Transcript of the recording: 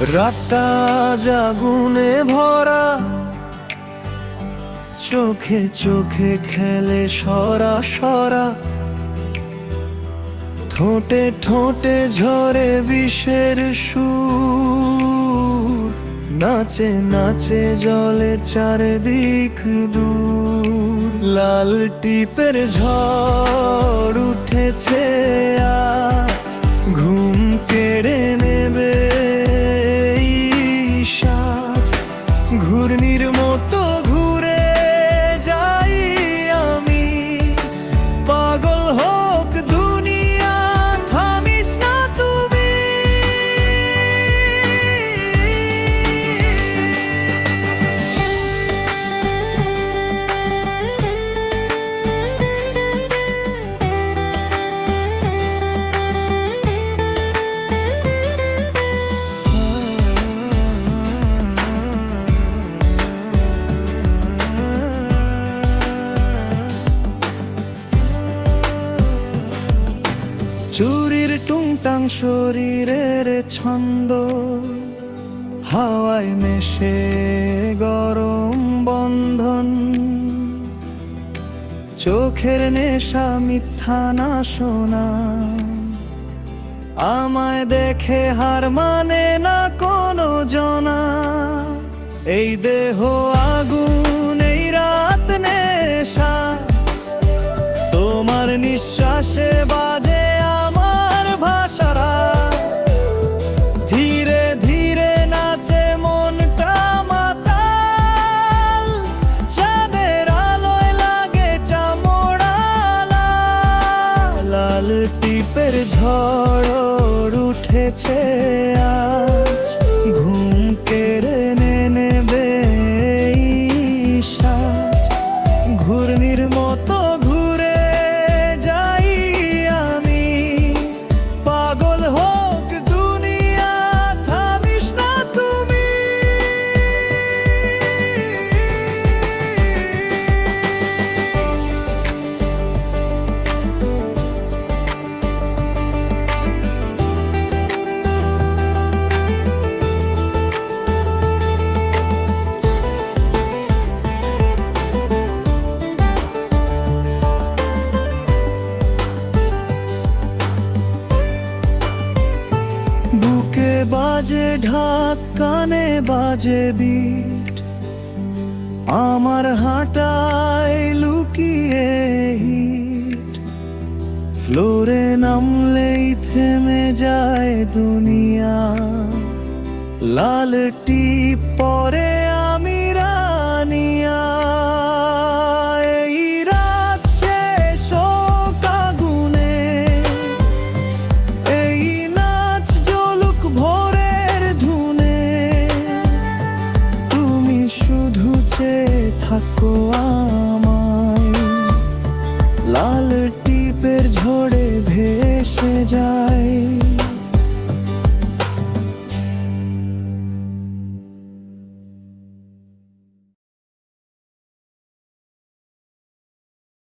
রাতটা জাগুনে ভরা, চোখে চোখে খেলে সরা সরা। ঠোঁটে ঠোঁটে ঝরে বিষের সুর, নাচে নাচে জলে চারদিক দূর। লাল টিপের ঝড় উঠেছে আজ, ঘুম কেড়ে চুরির টুংটাং শরীরের ছন্দ হাওয়ায় মেশে গরম বন্ধন। চোখের নেশা মিথ্যা না শোনা। আমায় দেখে হার মানে না কোনো জনা। এই দেহ আগুন, এই রাত নেশা। তোমার নিঃশ্বাসে বাজে টিপের ঝড় উঠেছে আজ। বাজে ঢাক, কানে বাজে বিট আমার হাঁটায় লুকিয়ে হিট ফ্লোরে নামলেই থেমে যায় দুনিয়া। লাল টিপ পরে ko